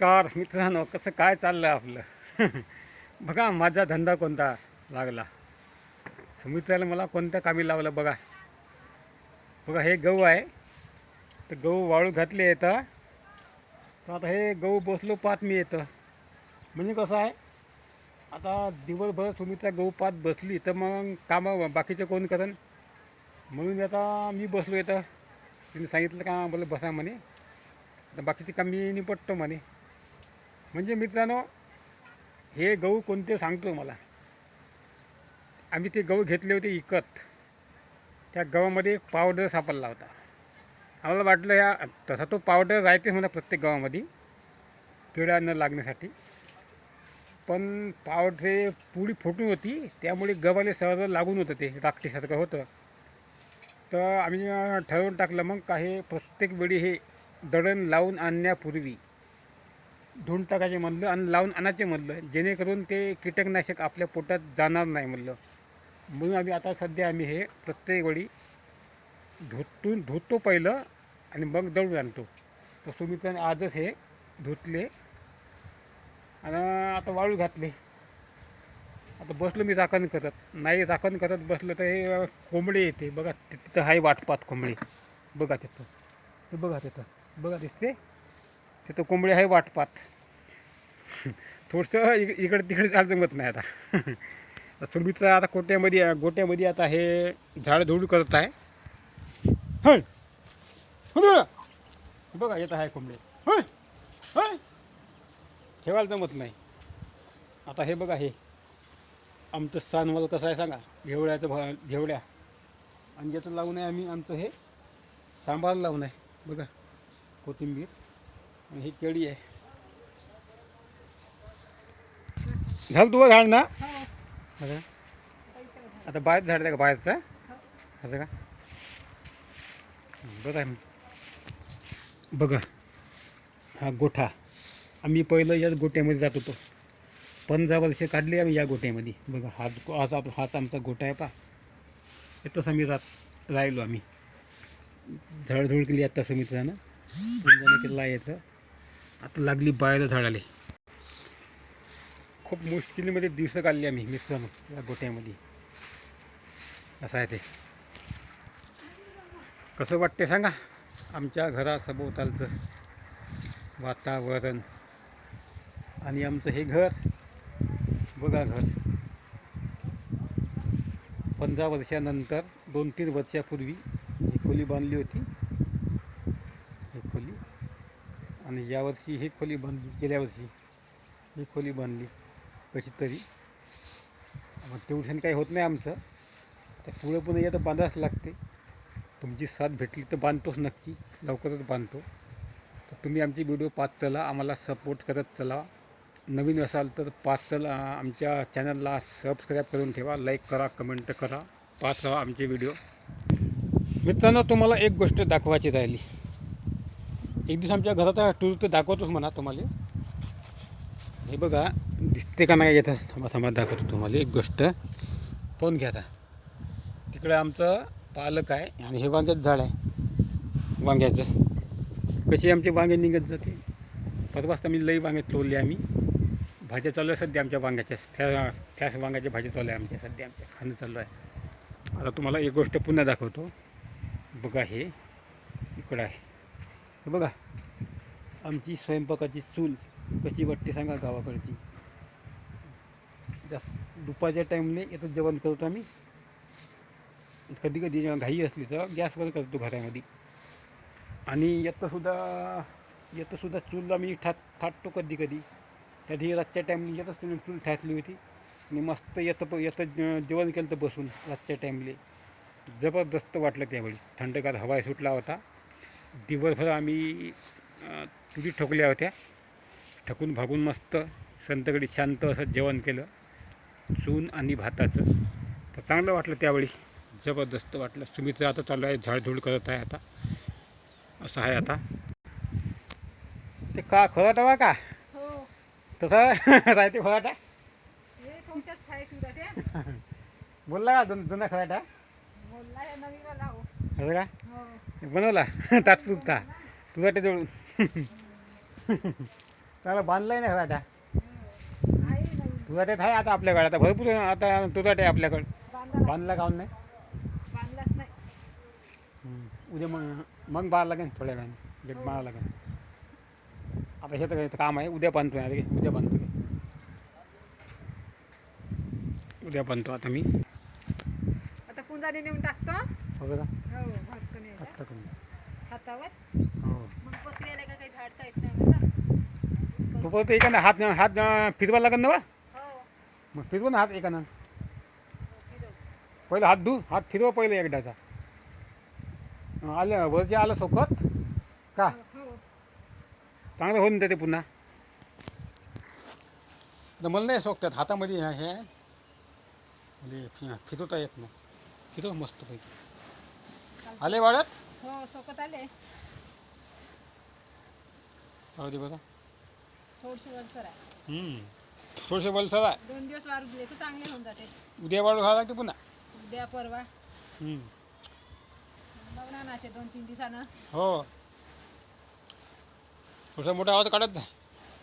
नमस्कार मित्रांनो कसं काय चाललं आपलं? बघा माझा धंदा कोणता लागला? सुमित्राला मला कोणत्या कामी लावलं बघा? बघा हे गहू आहे. तर गहू वाळू घातले येतं तर आता हे गहू बसलो पात मी येतं म्हणजे कसं आहे आता दिवसभर सुमित्रा गहू पात बसली तर मग कामं बाकीचं कोण करण म्हणून आता मी बसलो येतं तिने सांगितलं का बोल बसा म्हणे. तर बाकीची काम मी निपटतो म्हणे. म्हणजे मित्रांनो हे गहू कोणते सांगतो मला? आम्ही ते गहू घेतले होते विकत त्या गव्हामध्ये एक पावडर सापडला होता. आम्हाला वाटलं या तसा तो पावडर राहतेच म्हणा प्रत्येक गावामध्ये किडा न लागण्यासाठी. पण पावडर पुडी फुटून होती त्यामुळे गव्हाले सहज लागून होतं ते राखटीसारखं होतं. तर आम्ही ठरवून टाकलं मग काही प्रत्येक वेळी हे दळण लावून आणण्यापूर्वी धुवून टाकायचे म्हणलं आणि लावून आणायचे म्हणलं. जेणेकरून ते कीटकनाशक आपल्या पोटात जाणार नाही म्हणलं. म्हणून आम्ही आता सध्या आम्ही हे प्रत्येक वेळी धुतून धुतो पहिलं आणि मग दळून आणतो. तर सुमित्राने आजच हे धुतले. आणि आता वाळू घातले. आता बसलो मी राखण करत. नाही राखण करत बसलं तर हे कोंबडी येते. बघा तिथं आहे वाटपात कोंबडी. बघा तिथं. ते बघा तिथं. बघा दिसते? तिथं कोंबडी आहे वाटपात. थोडंसं इक इकडे तिकडे चाल जमत नाही आता. सुरबीचं आता कोट्यामध्ये गोट्यामध्ये आता हे झाड धूड करत आहे. हय. बघा येत आहे कोंबडी. हय हय ठेवायला जमत नाही. आता हे बघा हे. आमचं स्थानवाल कसं आहे सांगा? घेवड्याचं भा घेवड्या आणि याचं लावून आहे आम्ही आमचं हे सांबार लावून आहे. बघा कोथिंबीर. आणि ही केळी आहे. झालं तुझं झाड ना? बघा आता? बाहेर झाड आहे का बाहेरचं? असं का? बघा बघा हा गोठा. आम्ही पहिलं याच गोट्यामध्ये जात होतो. पंधरा वर्षे काढली आम्ही या गोट्यामध्ये बघा हात आज आप हाच आमचा गोटा आहे पा येतच आम्ही रात राहिलो आम्ही. झाडझूड केली आता सुमित्रानं केला याचं. आता लागली बायला झाडाले खूप मुश्किलीमध्ये दिवस काढली आम्ही मित्रांनो या गोट्यामध्ये. असं आहे ते. कसं वाटते सांगा? आमच्या घरासभोवतालचं वातावरण आणि आमचं हे घर बघा घर. पंधरा वर्षानंतर दोन तीन वर्षापूर्वी ही खोली बांधली होती ही खोली आणि यावर्षी ही खोली बांधली गेल्या वर्षी ही खोली बांधली कशी तरी. मग तेवढ्याने काही होत नाही आमचं. तर पुढे पुन्हा येतं बांधावंच लागते. तुमची साथ भेटली तर बांधतोच नक्की. लवकरच बांधतो. तर तुम्ही आमची व्हिडिओ पाहत चला. आम्हाला सपोर्ट करत चला. नवीन असाल तर पाच चला. आमच्या चॅनलला सबस्क्राईब करून ठेवा. लाईक करा कमेंट करा. पाच राहा आमचे व्हिडिओ मित्रांनो तुम्हाला एक गोष्ट दाखवायची राहिली. एक दिवस आमच्या घरात टूर तर दाखवतोच म्हणा तुम्हाला. हे बघा दिसते का नाही येतं थांबा थांबा दाखवतो तुम्हाला एक गोष्ट. पाहून घ्या आता. तिकडे आमचं पालक आहे आणि हे वांग्याचं झाड आहे. वांग्याचं. कशी आमचे वांगे निघत जाते? परवाच आम्ही लई वांगे तोडले आम्ही. भाज्या चालू आहे सध्या आमच्या वांग्याच्या. त्या त्याच वांग्याच्या भाज्या चालू आहे आमच्या सध्या. आमच्या खाणं चालू आहे. आता तुम्हाला एक गोष्ट पुन्हा दाखवतो. बघा हे. इकडं आहे. हे बघा. आमची स्वयंपाकाची चूल कशी वाटते सांगा गावाकडची. जास्त दुपारच्या टाईमने येतो जेवण करतो आम्ही. कधी कधी जेव्हा घाई असली तर गॅसवर करतो घरामध्ये. आणि येतंसुद्धा सुद्धा सुद्धा चूल आम्ही ठा थाटतो कधी कधी कधी रातच्या टाईमला येतच तुम्ही चूल ठाटली होती. आणि मस्त येतं प येतं जेवण केलं तर बसून रातच्या टाईमले जबरदस्त वाटलं त्यावेळी. थंडगार हवा सुटला होता. दिवसभर आम्ही तुरी ठोकल्या होत्या. ठकून भागून मस्त संतगडी शांत असं जेवण केलं. चून आणि भाताचं. तर चांगलं वाटलं त्यावेळी. जबरदस्त वाटलं. सुमित्रा आता चालू आहे झाडझूड करत आहे आता. असं आहे आता. ते का खराटा का? हो. तसा राहते खराटा बोलला का दोन खराटा बोलला नवीन असं का? हो. बनवला? तात्पुरता. तुझा ते जवळून. त्याला बांधलाय नाही राट्या हो. आहे आहे आता आपल्याकडे. आता भरपूर आता आहे आपल्याकडे. बांधला. काऊन नाही. उद्या मग मग बाळा लागेल थोड्या वेळाने. गेट हो. बाळा लागेल. आता हे तर काम आहे. उद्या बांधतो घे, उद्या बांधतो. उद्या बांधतो आता मी. आता पुंजाने नेऊन टाकतो. हो का? हो कमी. हातावर? हो. मग का काही झाडता येत नाही एकानं हात हात फिरवा लागेल ना बा हो. मग फिरवा ना हात एकानं. हो, फिरव. पहिलं हात धु हात फिरवा पहिले एकदाचा. अं, आलं वरती आलं सोखत का? हो चांगलं होऊन देते पुन्हा. आता मला नाही सोकतात हातामध्ये हे हे आहे. म्हणजे फि- फिरवता येत नाही. फिरव मस्त पैकी. आले वाढत हो सोकत आले. जाऊ दे बघा थोडसे वरसर आहे. हम्म. थोडेसे बलसर आहे. दोन दिवस वारू दिले तर चांगले होऊन जाते. उद्या वाढू घाला लागते पुन्हा? उद्या परवा. हम्म. लग्नाचे दोन तीन दिवसानं. हो. थोडसा मोठा आवाज काढत जा.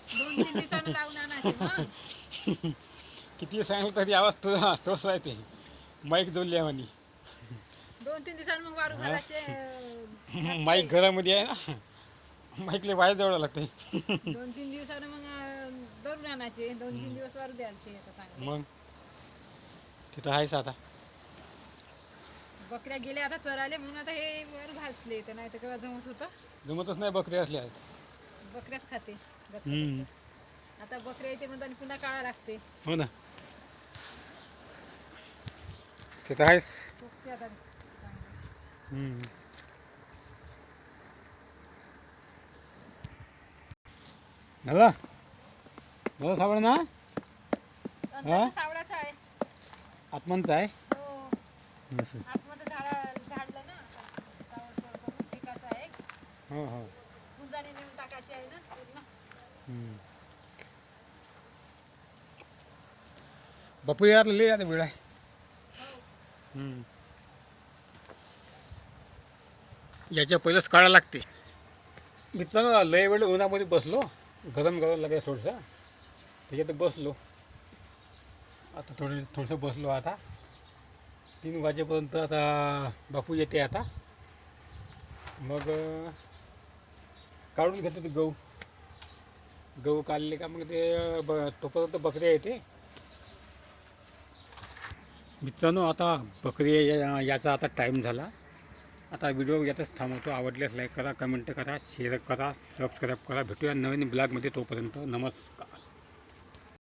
दोन तीन दिवसानं लावून आणायचे मग. किती सांगितलं तरी आवाज तुझा तोच आहे ते. माईक जोडली म्हणे. दोन तीन दिवसानं मग वारू? घालायचे. अं, माईक घरामध्ये आहे ना? माईकले बाहेर जवळ लागते दोन तीन दिवसानं मग अं, दळून आणायचे. दोन तीन दिवस वारू द्यायचे आता चांगले. मग? तिथं आहेच आता. बकऱ्या गेल्या आता चरायले म्हणून आता हे वर घातले. तर नाही तर केव्हा जमत होतं. जमतच नाही बकरी असल्या आहेत. बकऱ्याच खाते. गच्च हम्म. गच्च. आता बकऱ्या येते म्हणतात आणि पुन्हा काळा लागते. हो ना. तिथं आहेच सोपते आता. हम्म. झालं? झालं साबण ना? सावळाचा आहे. आत्मांचं आहे? हो. असं. आतमध्ये झाडा झाडलं ना. सावळ सावळ पिकाचं हो हो. गुंजाने नेऊन टाकायची आहे ना पूर्ण. हम्म. बापू यार लय आता वेळ आहे. हो. हम्म. याच्या पहिलंच काढा लागते. मित्रांनो लय वेळ उन्हामध्ये बसलो. गरम गरम लागेल थोडंसं. त्याच्यात बसलो. आता थोडं थोडंसं बसलो आता. तीन वाजेपर्यंत आता बापू येते आता. मग काढून घेतो ते गहू. गहू काढले का मग ते ब तोपर्यंत बकऱ्या येते. मित्रांनो आता बकरी याचा आता टाईम झाला. आता व्हिडिओ यातच थांबवतो आवडल्यास लाईक करा कमेंट करा शेअर करा सबस्क्राईब करा. भेटूया नवीन ब्लॉगमध्ये तोपर्यंत नमस्कार.